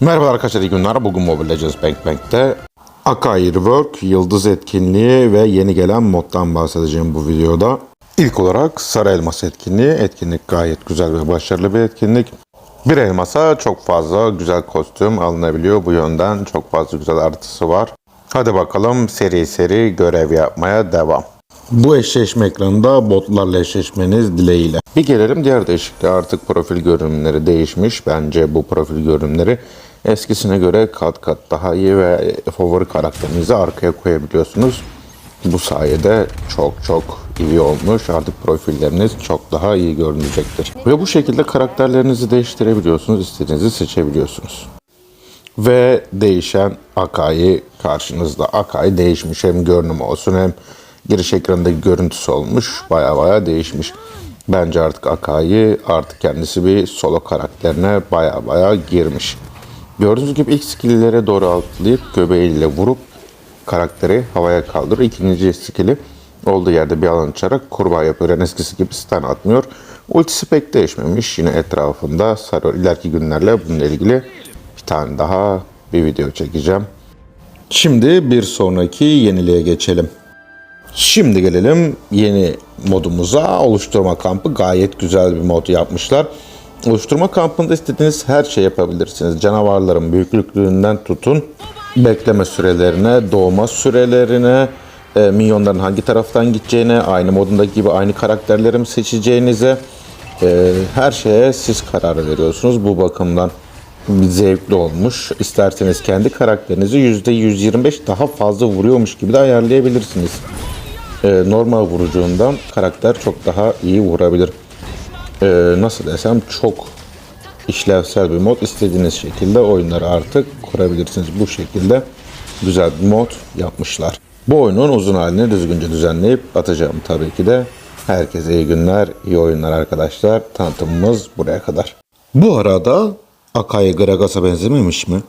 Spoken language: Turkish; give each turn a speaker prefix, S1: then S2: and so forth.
S1: Merhaba arkadaşlar iyi günler. Bugün Mobile Legends Bank Bank'te Akai Rework, Yıldız Etkinliği ve yeni gelen moddan bahsedeceğim bu videoda. İlk olarak Sarı Elmas etkinliği. Etkinlik gayet güzel ve başarılı bir etkinlik. Bir elmasa çok fazla güzel kostüm alınabiliyor. Bu yönden çok fazla güzel artısı var. Hadi bakalım seri seri görev yapmaya devam. Bu eşleşme ekranında botlarla eşleşmeniz dileğiyle. Bir gelelim diğer değişikliğe. Artık profil görünümleri değişmiş. Bence bu profil görünümleri eskisine göre kat kat daha iyi ve favori karakterinizi arkaya koyabiliyorsunuz. Bu sayede çok çok iyi olmuş. Artık profilleriniz çok daha iyi görünecektir. Ve bu şekilde karakterlerinizi değiştirebiliyorsunuz. istediğinizi seçebiliyorsunuz. Ve değişen Akai karşınızda. Akai değişmiş hem görünümü olsun hem giriş ekranındaki görüntüsü olmuş. Baya baya değişmiş. Bence artık Akai artık kendisi bir solo karakterine baya baya girmiş. Gördüğünüz gibi ilk skill'lere doğru atlayıp göbeğiyle vurup karakteri havaya kaldırır. İkinci skill'i olduğu yerde bir alan açarak kurbağa yapıyor. Yani eskisi gibi stun atmıyor. Ultisi pek değişmemiş. Yine etrafında sarıyor. İleriki günlerle bununla ilgili bir tane daha bir video çekeceğim. Şimdi bir sonraki yeniliğe geçelim. Şimdi gelelim yeni modumuza. Oluşturma kampı gayet güzel bir mod yapmışlar. Oluşturma kampında istediğiniz her şey yapabilirsiniz. Canavarların büyüklüklerinden tutun, bekleme sürelerine, doğma sürelerine, e, minyonların hangi taraftan gideceğine, aynı modundaki gibi aynı karakterleri mi seçeceğinize, e, her şeye siz karar veriyorsunuz. Bu bakımdan zevkli olmuş. İsterseniz kendi karakterinizi %125 daha fazla vuruyormuş gibi de ayarlayabilirsiniz. E, normal vurucundan karakter çok daha iyi vurabilir. E, nasıl desem çok işlevsel bir mod. İstediğiniz şekilde oyunları artık kurabilirsiniz. Bu şekilde güzel bir mod yapmışlar. Bu oyunun uzun halini düzgünce düzenleyip atacağım tabii ki de. Herkese iyi günler, iyi oyunlar arkadaşlar. Tanıtımımız buraya kadar. Bu arada Akai Gragas'a benzememiş mi?